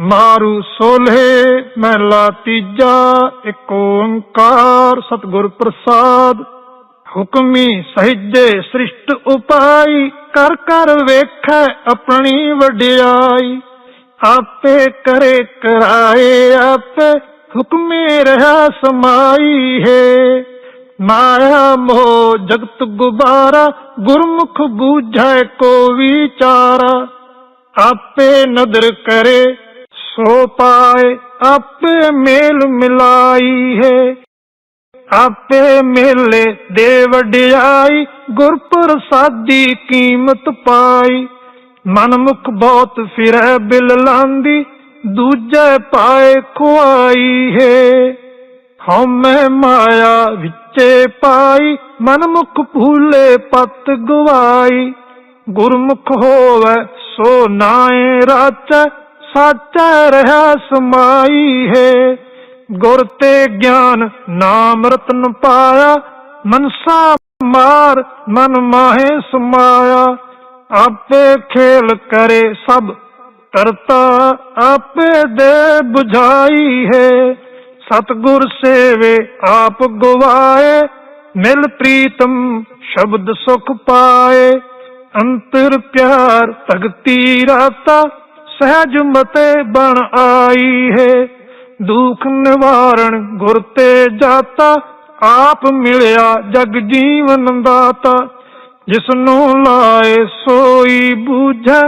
ਮਾਰੂ ਸੋਲੇ ਮਹਿਲਾ ਤੀਜਾ ਏਕ ਓੰਕਾਰ ਸਤਿਗੁਰ ਪ੍ਰਸਾਦ। ਹੁਕਮੀ ਸਹਿਜੇ ਸ੍ਰਿਸ਼ਟ ਉਪਾਈ, ਕਰ ਕਰ ਵੇਖੈ ਆਪਣੀ ਵਡਿਆਈ। ਆਪੇ ਕਰੇ ਕਰਾਏ ਆਪੇ, ਹੁਕਮੇ ਰਹਾ ਸਮਾਈ ਹੈ। ਮਾਇਆ ਮੋਹ ਜਗਤ ਗੁਬਾਰਾ, ਗੁਰਮੁਖ ਬੂਝੈ ਕੋ ਵਿਚਾਰਾ। ਆਪੇ ਨਦਰ ਕਰੇ, ਸੋ ਪਾਏ ਆਪੇ ਮੇਲ ਮਿਲਾਈ ਹੈ। ਆਪੇ ਮੇਲੇ ਦੇ ਵਡਿਆਈ ਗੁਰ ਪ੍ਰਸਾਦੀ ਕੀਮਤ ਪਾਈ। ਮਨ ਮੁਖ ਬਹੁਤ ਫਿਰੈ ਬਿਲ ਲਾਂਦੀ, ਦੂਜੇ ਪਾਏ ਖੁਆਈ ਹੈ। ਹਉਮੈ ਮਾਇਆ ਵਿੱਚੇ ਪਾਈ ਮਨ ਮੁਖ ਭੂਲੇ ਪਤ ਗਵਾਈ। ਗੁਰਮੁਖ ਹੋਵੇ ਸੋ ਨਾਏ ਰਾਚੈ ਸਾਚੈ ਰਹਾ ਸਮਾਈ ਹੈ। ਗੁਰ ਤੇ ਗਿਆਨ ਨਾਮ ਰਤਨ ਪਾਇਆ, ਮਨਸਾ ਮਾਰ ਮਨ ਮਾਹੇ ਸਮਾਇਆ। ਆਪੇ ਖੇਲ ਕਰੇ ਸਭ ਕਰਤਾ ਆਪੇ ਦੇ 부ਝਾਈ ਹੈ। ਸਤਗੁਰ ਸੇਵੇ ਆਪ ਗਵਾਏ, ਮਿਲ ਪ੍ਰੀਤਮ ਸ਼ਬਦ ਸੁਖ ਪਾਏ। ਅੰਤਰ ਪਿਆਰ ਭਗਤੀ ਰਾਤਾ, ਸਹਿਜ ਮਤੇ ਬਣ ਆਈ ਹੈ। ਦੁਖ ਨਿਵਾਰਣ ਗੁਰ ਤੇ ਜਾਤਾ, ਆਪ ਮਿਲਿਆ ਜਗ ਜੀਵਨ ਦਾਤਾ। ਜਿਸ ਨੂੰ ਲਾਏ ਸੋਈ ਬੂਝੈ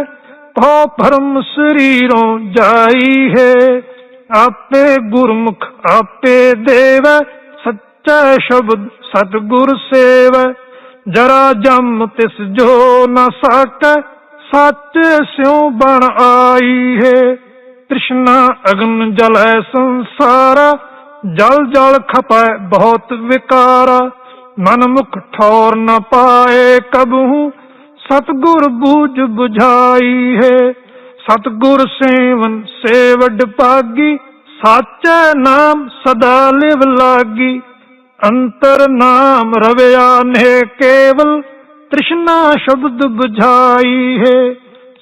ਤੋ ਭਰਮ ਸਰੀਰੋਂ ਜਾਈ ਹੈ। ਆਪੇ ਗੁਰਮੁਖ ਆਪੇ ਦੇਵ, ਸੱਚਾ ਸ਼ਬਦ ਸਤਿਗੁਰ ਸੇਵੈ। ਜਰਾ ਜਮ ਤਿਸ ਜੋ ਨ ਸਕੈ, ਸੱਚ ਸਿਉ ਬਣ ਆਈ ਹੈ। ਤ੍ਰਿਸ਼ਨਾ ਅਗਨ ਜਲੈ ਸੰਸਾਰ, ਜਲ ਜਲ ਖਪੈ ਬਹੁਤ ਵਿਕਾਰ। ਮਨ ਮੁਖ ਠੌਰ ਨ ਪਾਏ ਕਬਹੂ, ਸਤਗੁਰ ਬੂਝ 부ਝਾਈ ਹੈ। ਸਤਗੁਰ ਸੇਵਨ ਸੇਵਡ ਪਾਗੀ ਸਾਚੈ ਨਾਮ ਸਦਾ ਲਿਵ ਲਾਗੀ। ਅੰਤਰ ਨਾਮ ਰਵਿਆ ਨੇ ਕੇਵਲ ਤ੍ਰਿਸ਼ਨਾ ਸ਼ਬਦ 부ਝਾਈ ਹੈ।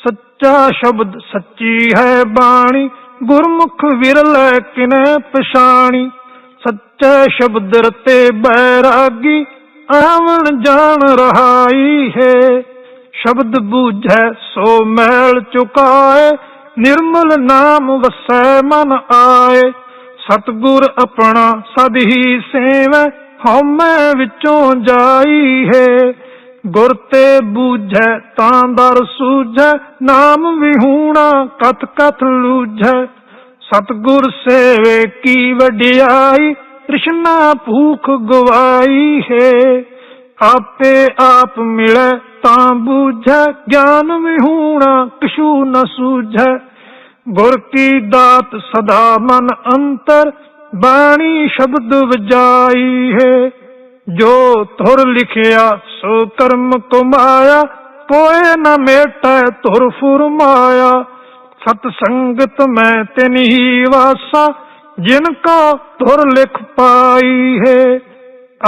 ਸੱਚਾ ਸ਼ਬਦ ਸੱਚੀ ਹੈ ਬਾਣੀ, ਗੁਰਮੁਖ ਵਿਰਲ ਕਿਨੇ ਪਛਾਣੀ। ਸੱਚੇ ਸ਼ਬਦ ਰਤੇ ਬੈਰਾਗੀ, ਆਵਣ ਜਾਣ ਰਹਾਈ ਹੈ। ਸ਼ਬਦ ਬੂਝੈ ਸੋ ਮੈਲ ਚੁਕਾਏ, ਨਿਰਮਲ ਨਾਮ ਵਸੈ ਮਨ ਆਏ। ਸਤਗੁਰ ਆਪਣਾ ਸਦ ਹੀ ਸੇਵੈ, ਹਉਮੈ ਵਿੱਚੋਂ ਜਾਈ ਹੈ। ਗੁਰ ਤੇ ਬੂਝੈ ਤਾਂ ਦਰ ਸੂਝੈ, ਨਾਮ ਵਿਹੂਣਾ ਕਤ ਕਤ ਲੂਝੈ। ਸਤਗੁਰ ਸੇਵੇ ਕੀ ਵਡਿਆਈ, ਤ੍ਰਿਸ਼ਨਾ ਭੂਖ ਗਵਾਈ ਹੈ। ਆਪੇ ਆਪ ਮਿਲੈ ਤਾਂ ਬੂਝੈ, ਗਿਆਨ ਵਿਹੂਣਾ ਕਿਛੂ ਨ ਸੂਝੈ। ਗੁਰ ਕੀ ਦਾਤ ਸਦਾ ਮਨ ਅੰਤਰ, ਬਾਣੀ ਸ਼ਬਦ ਵਜਾਈ ਹੈ। ਜੋ ਧੁਰ ਲਿਖਿਆ, ਸੋ ਕਰਮ ਕਮਾਇਆ ਕੋਏ ਨ ਮੇਟੈ ਧੁਰ ਫੁਰਮਾਇਆ। ਸਤ ਸੰਗਤ ਮੈਂ ਤਿਨ ਹੀ ਵਾਸਾ, ਜਿਨ ਕਾ ਧੁਰ ਲਿਖ ਪਾਈ ਹੈ।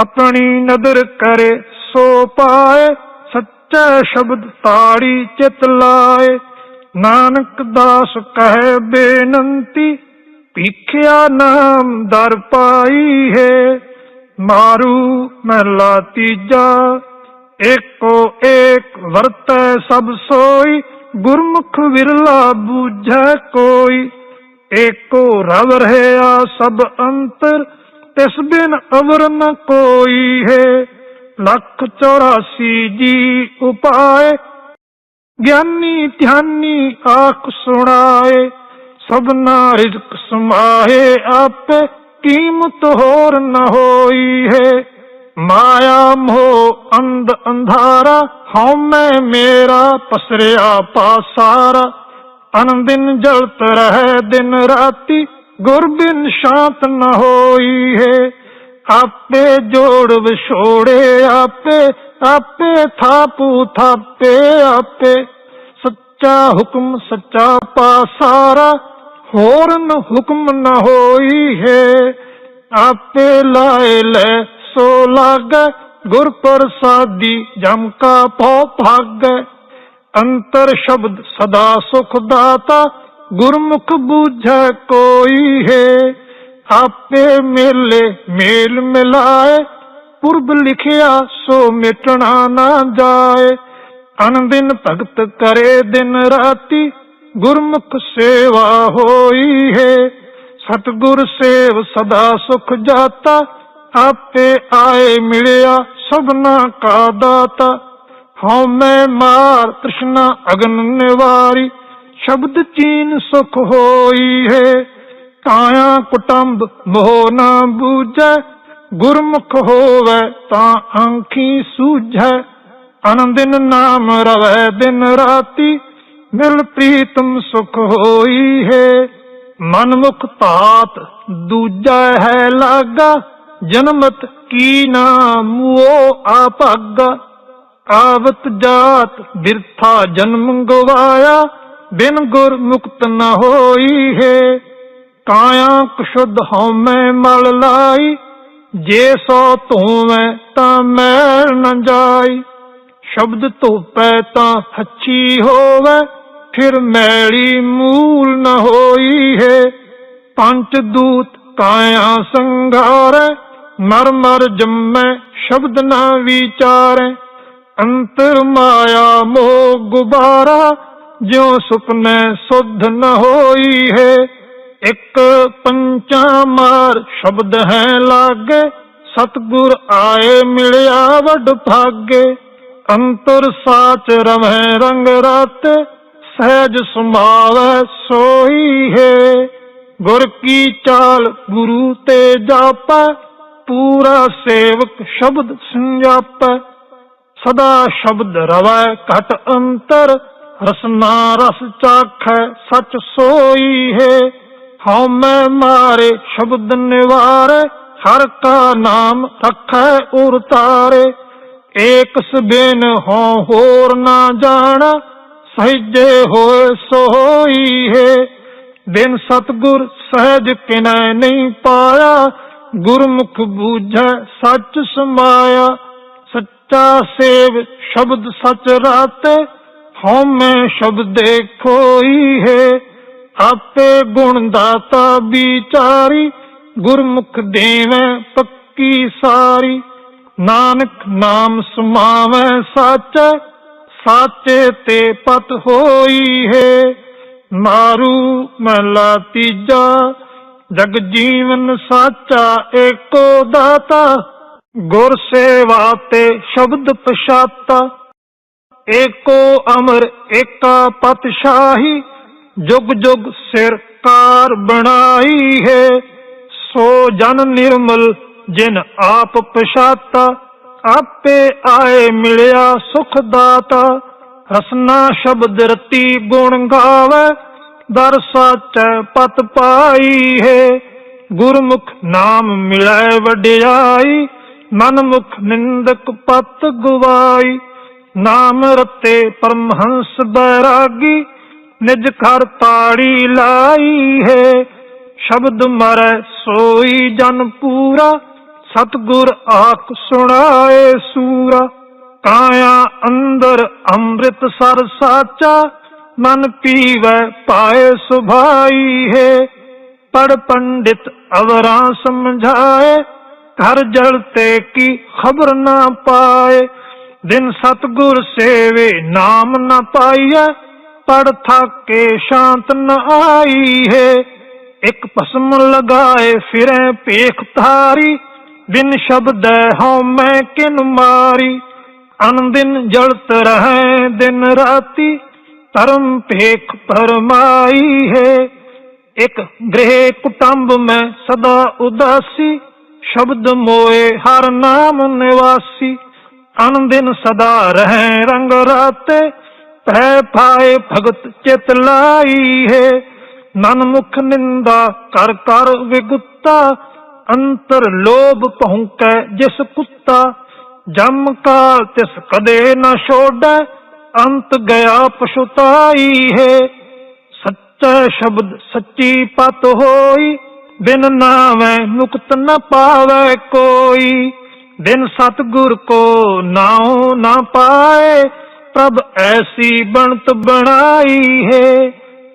ਆਪਣੀ ਨਦਰ ਕਰੇ ਸੋ ਪਾਏ, ਸੱਚਾ ਸ਼ਬਦ ਤਾੜੀ ਚਿਤ ਲਾਏ। ਨਾਨਕ ਦਾਸ ਕਹੇ ਬੇਨੰਤੀ, ਭੀਖਿਆ ਨਾਮ ਦਰ ਪਾਈ ਹੈ। ਮਾਰੂ ਮਹਲਾ ਤੀਜਾ, ਏਕੋ ਏਕ ਵਰਤੈ ਸਭ ਸੋਈ, ਗੁਰਮੁਖ ਵਿਰਲਾ ਬੂਝੈ ਕੋਈ। ਏਕੋ ਰਵ ਰਹਿਆ ਸਭ ਅੰਤਰ, ਤਿਸ ਬਿਨ ਅਵਰ ਨ ਕੋਈ ਹੈ। ਲੱਖ 84 ਜੀ ਉਪਾਏ ਗਿਆਨੀ ਧਿਆਨੀ ਆਖ ਸੁਣਾਏ, ਸਭਨਾ ਰਿਜ਼ਕ ਸਮਾਏ ਆਪੇ ਕੀਮਤ ਹੋਰ ਨ ਹੋਈ ਹੈ। ਮਾਇਆ ਮੋਹ ਅੰਧ ਅੰਧਾਰਾ ਹਉਮੈ ਮੇਰਾ ਪਸਰਿਆ ਪਾਸਾਰਾ। ਅਨੰਦਿਨ ਜਲਤ ਰਹੇ ਦਿਨ ਰਾਤੀ ਗੁਰ ਬਿਨ ਸ਼ਾਂਤ ਨ ਹੋਈ ਹੈ। ਆਪੇ ਜੋੜ ਵਿਛੋੜੇ, ਆਪੇ ਆਪੇ ਥਾਪੂ ਥਾਪੇ ਆਪੇ, ਸੱਚਾ ਹੁਕਮ ਸੱਚਾ ਪਾਸਾਰਾ, ਹੋਰ ਹੁਕਮ ਨ ਹੋਈ ਹੈ। ਆਪੇ ਲਾਏ ਲੈ ਸੋ ਲਾਗ, ਗੁਰ ਪ੍ਰਸਾਦੀ ਜਮ ਕਾ ਭਉ ਭਾਗੈ। ਅੰਤਰ ਸ਼ਬਦ ਸਦਾ ਸੁਖ ਦਾਤਾ, ਗੁਰਮੁਖ ਬੂਝੈ ਕੋਈ ਹੈ। ਆਪੇ ਮੇਲੇ ਮੇਲ ਮਿਲਾਏ ਪੁਰਬ ਲਿਖਿਆ ਸੋ ਮਿਟਣਾ ਨਾ ਜਾਏ। ਅਨੰਦਿਨ ਭਗਤ ਕਰੇ ਦਿਨ ਰਾਤੀ, ਗੁਰਮੁਖ ਸੇਵਾ ਹੋਈ ਹੈ। ਸਤਿਗੁਰ ਸੇਵ ਸਦਾ ਸੁਖ ਜਾਤਾ, ਆਪੇ ਆਏ ਮਿਲਿਆ ਸਭਨਾ ਕਾ ਦਾਤਾ। ਹਉ ਮੈਂ ਮਾਰ ਤ੍ਰਿਸ਼ਨਾ ਅਗਨ ਨਿਵਾਰੀ, ਸ਼ਬਦ ਚੀਨ ਸੁਖ ਹੋਈ ਹੈ। ਕਾਇਆ ਕੁਟੰਬ ਮੋਹ ਨਾ ਬੂਝੈ ਗੁਰਮੁਖ ਹੋਵੇ ਤਾਂ ਅੰਖੀ ਸੂਝੈ, ਆਨੰਦਿਨ ਨਾਮ ਰਵੈ ਦਿਨ ਰਾਤੀ, ਮਿਲ ਪ੍ਰੀਤਮ ਸੁਖ ਹੋਈ ਹੈ। ਮਨ ਮੁਖ ਧਾਤ ਦੂਜਾ ਹੈ ਲਾਗਾ, ਜਨਮਤ ਕੀ ਨਾਮ ਉਹ ਆਪਾਗਾ ਆਵਤ ਜਾਤ ਬਿਰਥਾ ਜਨਮ ਗਵਾਇਆ, ਬਿਨ ਗੁਰ ਮੁਕਤ ਨ ਹੋਈ ਹੈ। ਕਾਇਆ ਕੁਸ਼ੁੱਧ ਹਉਮੈ ਮਲ ਲਾਈ ਜੇ ਸੋ ਧੂਵੇਂ ਤਾਂ ਮੈਲ ਨ ਜਾਈ। ਸ਼ਬਦ ਧੋਪੈ ਤਾਂ ਹੱਚੀ ਹੋਵੇ, ਫਿਰ ਮੈਲੀ ਮੂਲ ਨ ਹੋਈ ਹੈ। ਪੰਚ ਦੂਤ ਕਾਇਆ ਸੰਘਾਰੈ, ਮਰ ਮਰ ਜੰਮੈ ਸ਼ਬਦ ਨਾ ਵਿਚਾਰੈ। ਅੰਤਰ ਮਾਇਆ ਮੋਹ ਗੁਬਾਰਾ, ਜਿਉ ਸੁਪਨੇ ਸੁਧ ਨ ਹੋਈ ਹੈ। ਇੱਕ ਪੰਚਾ ਮਾਰ ਸ਼ਬਦ ਹੈ ਲਾਗੇ, ਸਤਗੁਰ ਆਏ ਮਿਲਿਆ ਵੱਡ ਭਾਗੇ। ਅੰਤਰ ਸਾਚ ਰਵੈ ਰੰਗ ਰਾਤ, ਸਹਿਜ ਸਮਾਵੈ ਸੋਈ ਹੈ। ਗੁਰ ਕੀ ਚਾਲ ਗੁਰੂ ਤੇ ਜਾਪੈ, ਪੂਰਾ ਸੇਵਕ ਸ਼ਬਦ ਸੰਜਾਪੈ। ਸਦਾ ਸ਼ਬਦ ਰਵੈ ਘਟ ਅੰਤਰ, ਰਸਨਾ ਰਸ ਚਾਖੈ, ਸਚ ਸੋਈ ਹੈ। ਹਉ ਮਾਰੇ ਸ਼ਬਦ ਨਿਵਾਰੇ, ਹਰ ਕਾ ਨਾਮ ਰਖੈ ਉਰ ਤਾਰੇ। ਏਕ ਸਬੇਨ ਹੋ ਹੋਰ ਨਾ ਜਾਣਾ ਸਹਿਜੇ ਹੋਏ ਸੋਈ ਹੈ ਬਿਨ ਸਤਗੁਰ ਸਹਿਜ ਕਿਨੈ ਨਹੀਂ ਪਾਇਆ, ਗੁਰਮੁਖ ਬੂਝੈ ਸੱਚ ਸਮਾਇਆ। ਸੱਚਾ ਸੇਵ ਸ਼ਬਦ ਸਚ ਰਾਤੇ ਹਉਮੈ ਸ਼ਬਦੇ ਖੋਈ ਹੈ। ਆਪੇ ਗੁਣ ਦਾਤਾ ਵਿਚਾਰੀ, ਗੁਰਮੁਖ ਦੇਵੈ ਪੱਕੀ ਸਾਰੀ। ਨਾਨਕ ਨਾਮ ਸਮਾਵੈ ਸੱਚ, ਸਾਚੇ ਤੇ ਪਤ ਹੋਈ ਹੈ। ਮਾਰੂ ਮਹਲਾ ਤੀਜਾ, ਜਗ ਜੀਵਨ ਸਾਚਾ ਏਕੋ ਦਾਤਾ। ਗੁਰ ਸੇਵਾ ਤੇ ਸ਼ਬਦ ਪਛਾਤਾ, ਏਕੋ ਅਮਰ ਏਕਾ ਪਤਸ਼ਾਹੀ। ਜੁਗ ਜੁਗ ਸਿਰ ਕਾਰ ਬਣਾਈ ਹੈ। ਸੋ ਜਨ ਨਿਰਮਲ, ਜਿਨ ਆਪ ਪਛਾਤਾ, ਆਪੇ ਆਏ ਮਿਲਿਆ ਸੁਖ ਦਾਤਾ। ਰਸਨਾ ਸ਼ਬਦ ਰਤੀ ਗੁਣ ਗਾਵੇ, ਦਰ ਸਾਚੈ ਪਤ ਪਾਈ ਹੈ। ਗੁਰਮੁਖ ਨਾਮ ਮਿਲੈ ਵਡਿਆਈ, ਮਨਮੁਖ ਨਿੰਦਕ ਪਤ ਗਵਾਈ। ਨਾਮ ਰਤੇ ਪਰਮਹੰਸ ਬੈਰਾਗੀ ਨਿਜ ਘਰ ਤਾੜੀ ਲਾਈ ਹੈ। ਸ਼ਬਦ ਮਰੈ ਸੋਈ ਜਨ ਪੂਰਾ, ਸਤਗੁਰ ਆਖ ਸੁਣਾਏ ਸੂਰਾ। ਕਾਇਆ ਅੰਦਰ ਅੰਮ੍ਰਿਤ ਸਰ ਸਾਚਾ, ਮਨ ਪੀਵੈ ਪਾਏ ਸੁਭਾਈ ਹੈ। ਪੜ ਪੰਡਿਤ ਅਵਰਾਂ ਸਮਝਾਏ, ਘਰ ਜਲ ਤੇ ਕੀ ਖਬਰ ਨਾ ਪਾਏ। ਦਿਨ ਸਤਗੁਰ ਸੇਵੇ ਨਾਮ ਨਾ ਪਾਈਐ ਪੜ ਥਾਕੇ ਸ਼ਾਂਤ ਨ ਆਈ ਹੈ। ਇੱਕ ਭਸਮ ਲਗਾਏ ਫਿਰੈ ਪੇਖ ਧਾਰੀ। ਬਿਨ ਸ਼ਬਦ ਹਉ ਮੈਂ ਕਿਨ ਮਾਰੀ। ਅਨੰਦਿਨ ਜਲਤ ਰਹੈ ਦਿਨ ਰਾਤੀ। ਧਰਮ ਪੇਖ ਪਰਮਾਈ ਹੈ। ਇੱਕ ਗ੍ਰਹਿ ਕੁਟੰਬ ਮੈਂ ਸਦਾ ਉਦਾਸੀ। ਸ਼ਬਦ ਮੋਏ ਹਰ ਨਾਮ ਨਿਵਾਸੀ। ਅਨੰਦਿਨ ਸਦਾ ਰਹੇ ਰੰਗ ਰਾਤੇ। ਭੈ ਪਾਏ ਭਗਤ ਚਿਤ ਲਾਈ ਹੈ। ਮਨ ਮੁਖ ਨਿੰਦਾ ਕਰ ਕਰ ਵਿਗੁੱਤਾ, ਅੰਤਰ ਲੋਭ ਪਹੁੰਕੈ ਜਿਸ ਕੁੱਤਾ। ਜਮ ਕਾਲ ਤਿਸ ਕਦੇ ਨ ਛੋੜੈ, ਅੰਤ ਗਿਆ ਪਛੁਤਾਈ ਹੈ। ਸੱਚਾ ਸ਼ਬਦ ਸੱਚੀ ਪਤ ਹੋਈ, ਬਿਨ ਨਾਵੇਂ ਮੁਕਤ ਨ ਪਾਵੇ ਕੋਈ। ਬਿਨ ਸਤਗੁਰ ਕੋ ਨਾਉ ਨਾ ਪਾਏ ਪ੍ਰਭ ਐਸੀ ਬਣਤ ਬਣਾਈ ਹੈ।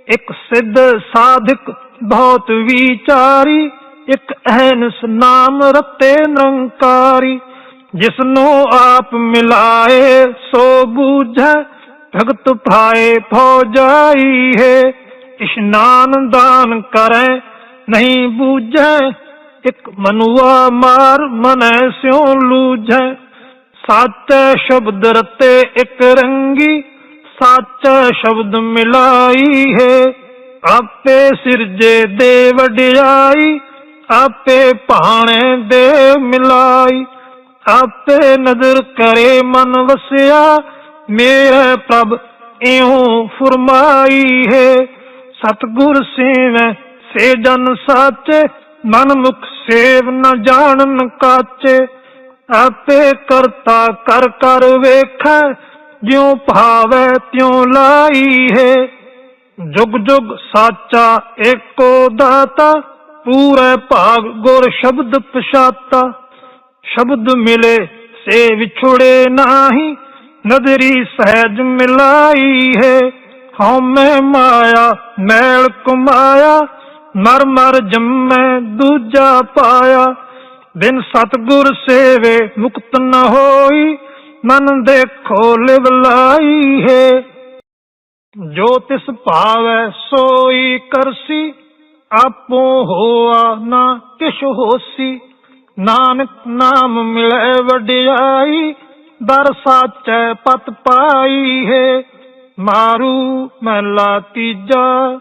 ਇੱਕ ਸਿੱਧ ਸਾਧਕ ਬਹੁਤ ਵਿਚਾਰੀ, ਇੱਕ ਅਹਨਸ ਨਾਮ ਰਤੇ ਨਿਰੰਕਾਰੀ। ਜਿਸ ਨੂੰ ਆਪ ਮਿਲਾਏ ਸੋ ਬੂਝੈ, ਭਗਤ ਭਾਏ ਭੋ ਜਾਈ ਹੈ ਇਸ਼ਨਾਨ ਦਾਨ ਕਰੈ, ਨਹੀਂ ਬੂਝੈ, ਇੱਕ ਮਨੁਆ ਮਾਰ ਮਨੈ ਸਿਉ ਲੂਝੈ। ਸੱਚ ਸ਼ਬਦ ਰਤੇ ਇੱਕ ਰੰਗੀ, ਸਾਚੈ ਸ਼ਬਦ ਮਿਲਾਈ ਹੈ। ਆਪੇ ਸਿਰਜੇ ਦੇ ਵਡਿਆਈ, ਆਪੇ ਭਾਣੇ ਦੇ ਮਿਲਾਈ। ਆਪੇ ਨਜ਼ਰ ਕਰੇ ਮਨ ਵਸਿਆ, ਮੇਰਾ ਪ੍ਰਭ ਇਉ ਫਰਮਾਈ ਹੈ। ਸਤਗੁਰ ਸੇਵੈ ਸੇ ਜਨ ਸਾਚੇ, ਮਨ ਮੁਖ ਸੇਵ ਨ ਜਾਣਨ ਕਾਚੇ। ਆਪੇ ਕਰਤਾ ਕਰ ਕਰ ਵੇਖੈ, ਜਿਉ ਭਾਵੈ ਤਿਉ ਲਾਈ ਹੈ। ਜੁਗ ਜੁਗ ਸਾਚਾ ਏਕੋ ਦਾਤਾ, ਪੂਰੇ ਭਾਗ ਗੁਰ ਸ਼ਬਦ ਪਛਾਤਾ। ਸ਼ਬਦ ਮਿਲੇ ਸੇ ਵਿਛੜੇ ਨਾਹੀ, ਨਦਰੀ ਸਹਿਜ ਮਿਲਾਈ ਹੈ। ਹਉਮੈ ਮਾਇਆ, ਮੈਲ ਕੁਮਾਇਆ ਮਰ ਮਰ ਜੰਮੈ ਦੂਜਾ ਪਾਇਆ। ਬਿਨ ਸਤਗੁਰ ਸੇਵੇ, ਮੁਕਤ ਨ ਹੋਈ, ਮਨ ਦੇਖੋ ਲਿਵ ਲਾਈ ਹੈ। ਜੋ ਤਿਸ ਭਾਵੈ ਸੋਈ ਕਰਸੀ, ਆਪੋ ਹੋਆ ਨਾ ਕਿਛ ਹੋਸੀ। ਨਾਨਕ ਨਾਮ ਮਿਲੈ ਵਡਿਆਈ, ਦਰ ਸਾਚੈ ਪਤ ਪਾਈ ਹੈ। ਮਾਰੂ ਮਹਿਲਾ ਤੀਜਾ,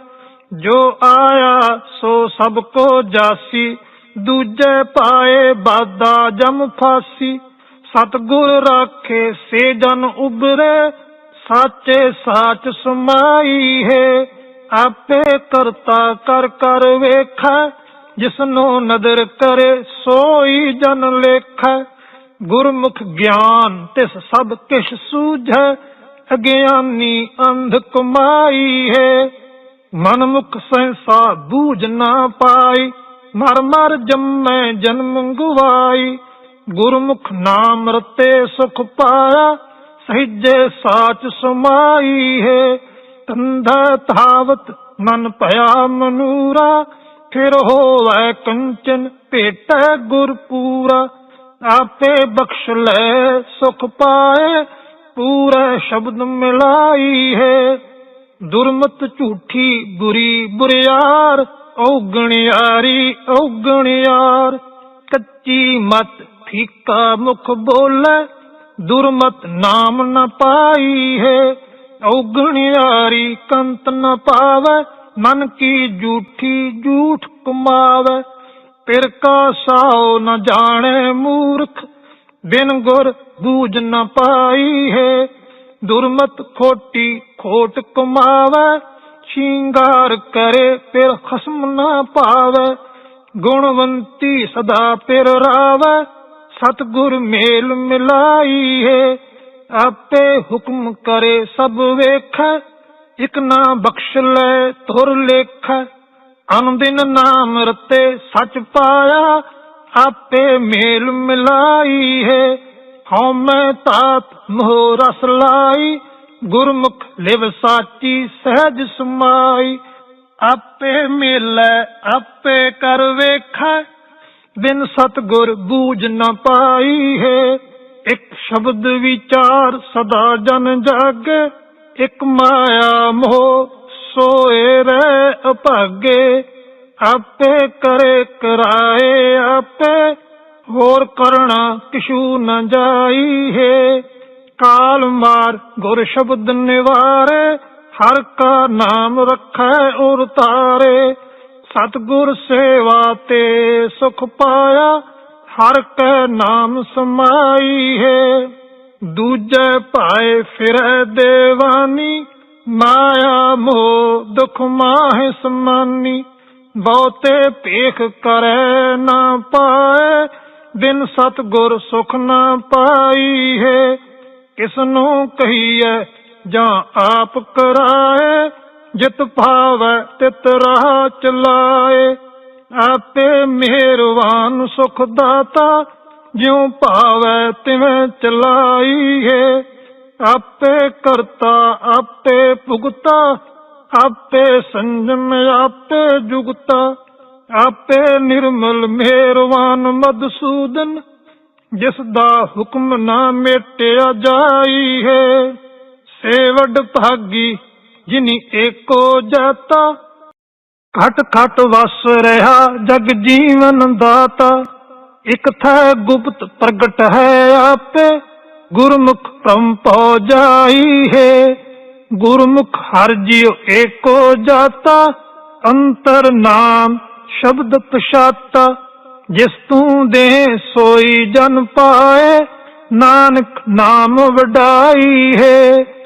ਜੋ ਆਇਆ ਸੋ ਸਭ ਕੋ ਜਾਸੀ। ਦੂਜੇ ਪਾਏ ਬਾਦਾ ਜਮ ਫਾਸੀ, ਸਤਗੁਰ ਰਾਖੇ ਸੇ ਜਨ ਉਬਰੇ ਸਾਚੇ ਸਾਚ ਸਮਾਈ ਹੈ। ਆਪੇ ਕਰਤਾ ਕਰ ਕਰ ਵੇਖੈ, ਜਿਸਨੂੰ ਨਦਰ ਕਰੇ ਸੋਈ ਜਨ ਲੇਖੈ। ਗੁਰਮੁਖ ਗਿਆਨ ਤਿਸ ਸਭ ਕਿਛ ਸੂਝੈ, ਅਗਿਆਨੀ ਅੰਧ ਕਮਾਈ ਹੈ। ਮਨਮੁਖ ਸੰਸਾ ਬੂਝ ਨਾ ਪਾਈ ਮਰ ਮਰ ਜੰਮੈ ਜਨਮ ਗਵਾਈ, ਗੁਰਮੁਖ ਨਾਮ ਰਤੇ ਸੁਖ ਪਾਇਆ, ਸਹਿਜੇ ਸਾਚ ਸਮਾਈ ਹੈ। ਤੰਧਾ ਧਾਵਤ ਮਨ ਭਇਆ ਮਨੂਰਾ, ਫਿਰ ਹੋਵੈ ਕੰਚਨ ਭੇਟੈ ਗੁਰ ਪੂਰਾ। ਆਪੇ ਬਖਸ਼ ਲੈ ਸੁਖ ਪਾਏ, ਪੂਰਾ ਸ਼ਬਦ ਮਿਲਾਈ ਹੈ। ਦੁਰਮਤ ਝੂਠੀ ਬੁਰੀ ਬੁਰਿਆਰ ਔਗਣਿਆਰੀ ਔਗਣਿਆਰ ਕੱਚੀ ਮਤ ਫੀਕਾ ਮੁਖ ਬੋਲੇ, ਦੁਰਮਤ ਨਾਮ ਨ ਪਾਈ ਹੈ। ਔਗਣਿਆਰੀ ਕੰਤ ਨ ਪਾਵੇ, ਮਨ ਕੀ ਝੂਠੀ ਝੂਠ ਕਮਾਵੇ। ਪਿਰ ਕਾ ਸਾਉ ਨ ਜਾਣੇ ਮੂਰਖ, ਬਿਨ ਗੁਰ ਬੂਝ ਨ ਪਾਈ ਹੈ। ਦੁਰਮਤ ਖੋਟੀ ਖੋਟ ਕਮਾਵੇ ਸ਼ਿੰਗਾਰ ਕਰੇ, ਫਿਰ ਖਸਮ ਨਾ ਪਾਵੇ। ਗੁਣਵੰਤੀ ਸਦਾ ਪਿਰ ਰਾਵੇ। ਸਤਗੁਰ ਮੇਲ ਮਿਲਾਈ ਹੈ ਆਪੇ ਹੁਕਮ ਕਰੇ ਸਭ ਵੇਖੈ। ਇਕ ਨਾ ਬਖਸ਼ ਲੈ ਤੁਰ ਲੇਖੈ। ਅਨੰਦਿਨ ਨਾਮ ਰਤੇ ਸੱਚ ਪਾਇਆ, ਆਪੇ ਮੇਲ ਮਿਲਾਈ ਹੈ ਹਉ ਮੈਂ ਤਾਤ ਮੋਹ ਰਸ ਲਾਈ ਗੁਰਮੁਖ ਲਿਵ ਸਾਚੀ ਸਹਿਜ ਸਮਾਈ, ਆਪੇ ਮਿਲੈ, ਆਪੇ ਕਰ ਵੇਖੈ। ਬਿਨ ਸਤਗੁਰ ਬੂਝ ਨ ਪਾਈ ਹੈ, ਇੱਕ ਸ਼ਬਦ ਵਿਚਾਰ ਸਦਾ ਜਨ ਜਾਗੇ। ਇੱਕ ਮਾਇਆ ਮੋਹ ਸੋਏ ਰਹਿ ਅਭਾਗੇ। ਆਪੇ ਕਰੇ ਕਰਾਏ ਆਪੇ, ਹੋਰ ਕਰਣਾ ਕਿਛੂ ਨ ਜਾਈ ਹੈ। ਕਾਲ ਮਾਰ, ਗੁਰ ਸ਼ਬਦ ਨਿਵਾਰੇ, ਹਰ ਕਾ ਨਾਮ ਰੱਖੈ ਔਰ ਤਾਰੇ। ਸਤਗੁਰ ਸੇਵਾ ਤੇ ਸੁਖ ਪਾਇਆ, ਹਰ ਕੈ ਨਾਮ ਸਮਾਈ ਹੈ। ਦੂਜੇ ਭਾਏ ਫਿਰੈ ਦੇਵਾਨੀ, ਮਾਇਆ ਮੋਹ ਦੁਖ ਮਾਹਿ ਸਮਾਨੀ। ਬਹੁਤੇ ਭੇਖ ਕਰੈ ਨਾ ਪਾਏ, ਬਿਨ ਸਤਗੁਰ ਸੁਖ ਨਾ ਪਾਈ ਹੈ। ਕਿਸ ਨੂੰ ਕਹੀਐ ਜਾਂ ਆਪ ਕਰਾਏ? ਜਿਤ ਭਾਵੈ ਤਿਤ ਰਾਹ ਚਲਾਏ। ਆਪੇ ਮਿਹਰਵਾਨ ਸੁਖ ਦਾਤਾ ਜਿਉ ਭਾਵੈ ਤਿਵੇਂ ਚਲਾਈ ਹੈ ਆਪੇ ਕਰਤਾ, ਆਪੇ ਭੁਗਤਾ, ਆਪੇ ਸੰਜਮ, ਆਪੇ ਜੁਗਤਾ। ਆਪੇ ਨਿਰਮਲ ਮਿਹਰਵਾਨ ਮਦਸੂਦਨ ਜਿਸ ਦਾ ਹੁਕਮ ਨਾ ਮੇਟਿਆ ਜਾਈ ਹੈ। ਸੇਵਡ ਭਾਗੀ, ਜਿਨੀ ਏਕੋ ਜਾਤਾ। ਘਟ ਘਟ ਵਸ ਰਿਹਾ ਜਗ ਜੀਵਨ ਦਾਤਾ। ਇਕ ਥੈ ਗੁਪਤ ਪ੍ਰਗਟ ਹੈ ਆਪੇ, ਗੁਰਮੁਖ ਪ੍ਰਮ ਪਉ ਜਾਈ ਹੈ। ਗੁਰਮੁਖ ਹਰ ਜੀਉ ਏਕੋ ਜਾਤਾ, ਅੰਤਰ ਨਾਮ ਸ਼ਬਦ ਪਛਾਤਾ। ਜਿਸ ਤੂੰ ਦੇ ਸੋਈ ਜਨ ਪਾਏ ਨਾਨਕ ਨਾਮ ਵਡਾਈ ਹੈ।